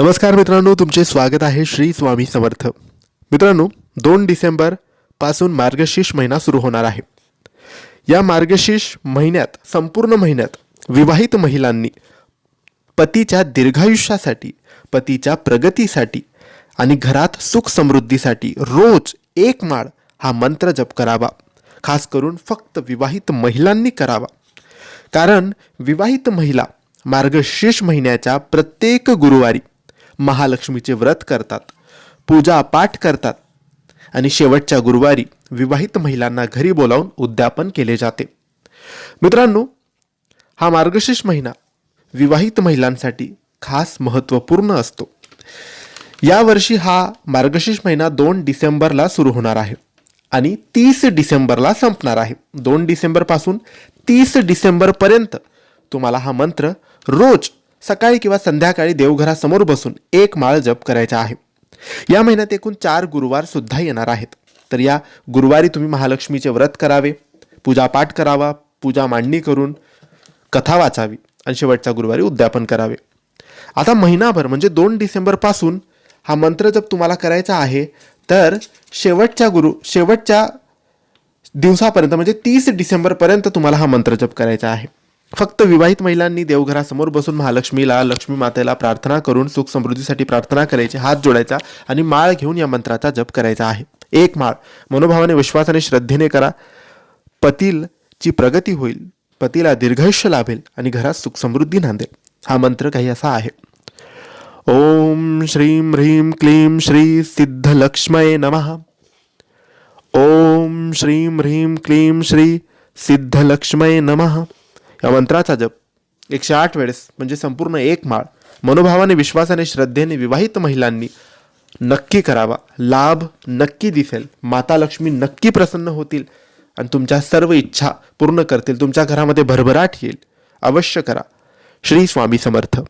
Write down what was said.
नमस्कार मित्रांनो तुमचे स्वागत आहे श्री स्वामी समर्थ. मित्रांनो दोन डिसेंबरपासून मार्गशीर्ष महिना सुरू होणार आहे. या मार्गशीर्ष महिन्यात संपूर्ण महिन्यात विवाहित महिलांनी पतीच्या दीर्घायुष्यासाठी पतीच्या प्रगतीसाठी आणि घरात सुख समृद्धीसाठी रोज एक माळ हा मंत्र जप करावा. खास करून फक्त विवाहित महिलांनी करावा. कारण विवाहित महिला मार्गशीर्ष महिन्याच्या प्रत्येक गुरुवारी महालक्ष्मीचे व्रत करतात पूजा पाठ करतात आणि शेवटच्या गुरुवारी विवाहित महिलांना घरी बोलावून उद्यापन केले जाते. मित्रांनो हा मार्गशीर्ष महिना विवाहित महिलांसाठी खास महत्त्वपूर्ण असतो. यावर्षी हा मार्गशीर्ष महिना दोन डिसेंबरला सुरू होणार आहे आणि तीस डिसेंबरला संपणार आहे. दोन डिसेंबरपासून तीस डिसेंबरपर्यंत तुम्हाला हा मंत्र रोज सकाळी किंवा संध्याकाळी देवघरासमोर बसून एक माळ जप करायचा आहे. या महिन्यात एकूण चार गुरुवार सुद्धा येणार आहेत. तर या गुरुवारी तुम्ही महालक्ष्मीचे व्रत करावे पूजापाठ करावा पूजा मांडणी करून कथा वाचावी आणि शेवटच्या गुरुवारी उद्यापन करावे. आता महिनाभर म्हणजे दोन डिसेंबरपासून हा मंत्र जप तुम्हाला करायचा आहे तर शेवटच्या गुरु शेवटच्या दिवसापर्यंत म्हणजे तीस डिसेंबरपर्यंत तुम्हाला हा मंत्र जप करायचा आहे. फक्त विवाहित महिलांनी देवघरासमोर बसून महालक्ष्मीला लक्ष्मी मातेला प्रार्थना करून सुख समृद्धीसाठी प्रार्थना करायची हात जोडायचा आणि माळ घेऊन या मंत्राचा जप करायचा आहे. एक माळ. मनोभावाने विश्वासाने श्रद्धेने करा. पतीलची प्रगती होईल. पतीला दीर्घायुष्य लाभेल आणि घरात सुख समृद्धी नांदेल. हा मंत्र काही असा आहे. ओम श्रीं ह्रीं क्लीं श्री सिद्धलक्ष्मये नमः. ओम श्रीं ह्रीं क्लीं श्री सिद्धलक्ष्मये नमः. या मंत्राचा जप. एकशे आठ वेळेस म्हणजे संपूर्ण एक माळ मनोभावाने विश्वासाने श्रद्धेने विवाहित महिलांनी नक्की करावा. लाभ नक्की दिसेल. माता लक्ष्मी नक्की प्रसन्न होतील आणि तुमच्या सर्व इच्छा पूर्ण करतील. तुमच्या घरामध्ये भरभराट येईल. अवश्य करा. श्री स्वामी समर्थ.